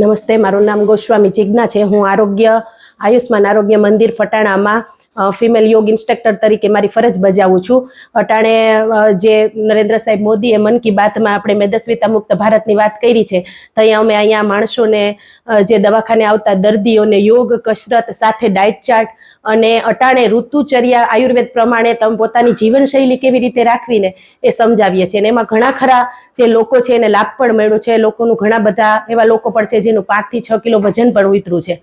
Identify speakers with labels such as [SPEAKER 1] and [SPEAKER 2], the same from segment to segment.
[SPEAKER 1] નમસ્તે મારું નામ ગોસ્વામી જિજ્ઞા છે. હું આરોગ્ય આયુષ્માન આરોગ્ય મંદિર ફટાણામાં ફિમેલ યોગ ઇન્સ્ટ્રક્ટર તરીકે મારી ફરજ બજાવું છું. અટાણે જે નરેન્દ્ર સાહેબ મોદીએ મન કી બાતમાં આપણે મેદસ્વીતા મુક્ત ભારતની વાત કરી છે, તો અહીંયા અમે અહીંયા માણસોને જે દવાખાને આવતા દર્દીઓને યોગ, કસરત સાથે ડાયટ ચાર્ટ અને અટાણે ઋતુચર્યા આયુર્વેદ પ્રમાણે તમે પોતાની જીવનશૈલી કેવી રીતે રાખવીને એ સમજાવીએ છીએ. અને એમાં ઘણા ખરા જે લોકો છે એને લાભ પણ મળ્યો છે. લોકોનું ઘણા બધા એવા લોકો પણ છે જેનું પાંચથી છ કિલો વજન પણ ઉતર્યું છે.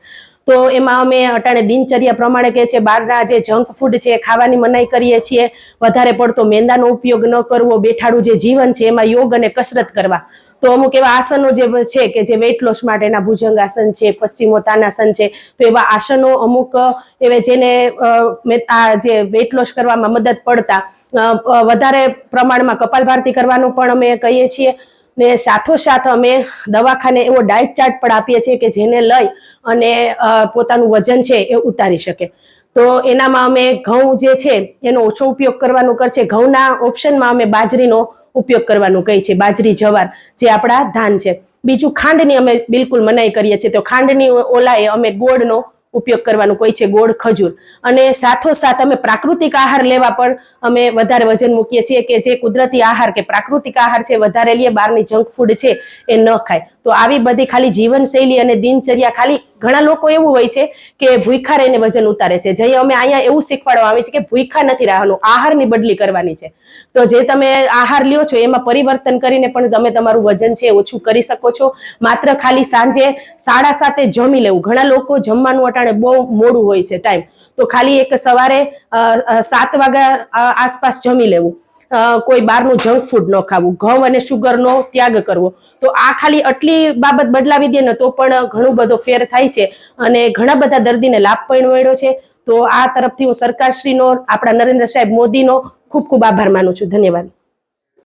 [SPEAKER 1] તો એમાં અમે અટાણે દિનચર્યા પ્રમાણે કહે છે બહારના જે જંક ફૂડ છે ખાવાની મનાઈ કરીએ છીએ. વધારે પડતો મેંદાનો ઉપયોગ ન કરવો, બેઠાડું જે જીવન છે એમાં યોગ અને કસરત કરવા. તો અમુક એવા આસનો જે છે કે જે વેઇટ લોસ માટેના ભુજંગ આસન છે પશ્ચિમોત્તાનાસન છે, તો એવા આસનો અમુક, એવા જેને આ જે વેઇટ લોસ કરવામાં મદદ પડતા વધારે પ્રમાણમાં કપાલભારતી કરવાનું પણ અમે કહીએ છીએ. ને સાથોસાથ અમે દવાખાને એવો ડાયટ ચાર્ટ પણ આપીએ છીએ કે જેને લઈ અને પોતાનું વજન છે એ ઉતારી શકે. તો એનામાં અમે ઘઉં જે છે એનો ઓછો ઉપયોગ કરવાનું કર છે ઘઉંના ઓપ્શનમાં અમે બાજરીનો ઉપયોગ કરવાનું કહી છે. બાજરી જવાર જે આપણા ધાન છે. બીજું ખાંડની અમે બિલકુલ મનાઈ કરીએ છીએ. તો ખાંડની ઓલાએ અમે ગોળનો ઉપયોગ કરવાનું કોઈ છે ગોળ ખજૂર. અને સાથોસાથ અમે પ્રાકૃતિક આહાર લેવા પર અમે વધારે વજન મૂકીએ છીએ કે જે કુદરતી આહાર કે પ્રાકૃતિક આહાર છે વધારે લઈએ બહારની જંક ફૂડ છે એ ન ખાય. તો આવી બધી ખાલી જીવનશૈલી અને દિનચર્યા ખાલી ઘણા લોકો એવું હોય છે કે ભૂખા રહીને વજન ઉતારે છે. જે અમે અહીંયા એવું શીખવાડવામાં આવે છે કે ભૂખા નથી રહેવાનું, આહારની બદલી કરવાની છે. તો જે તમે આહાર લ્યો છો એમાં પરિવર્તન કરીને પણ તમે તમારું વજન છે ઓછું કરી શકો છો. માત્ર ખાલી સાંજે સાડા સાતે જમી લેવું. ઘણા લોકો જમવાનું અટાણે બહુ મોડું હોય છે ટાઈમ તો ખાલી એક સવારે સાત વાગ્યા આસપાસ જમી લેવું. કોઈ બહારનું જંક ફૂડ ન ખાવું. ઘઉં અને શુગરનો ત્યાગ કરવો. તો આ ખાલી આટલી બાબત બદલાવી દે ને તો પણ ઘણો બધો ફેર થાય છે અને ઘણા બધા દર્દીને લાભ પણ મળ્યો છે. તો આ તરફથી હું સરકારશ્રીનો, આપણા નરેન્દ્ર સાહેબ મોદીનો ખૂબ ખૂબ આભાર માનું છું. ધન્યવાદ.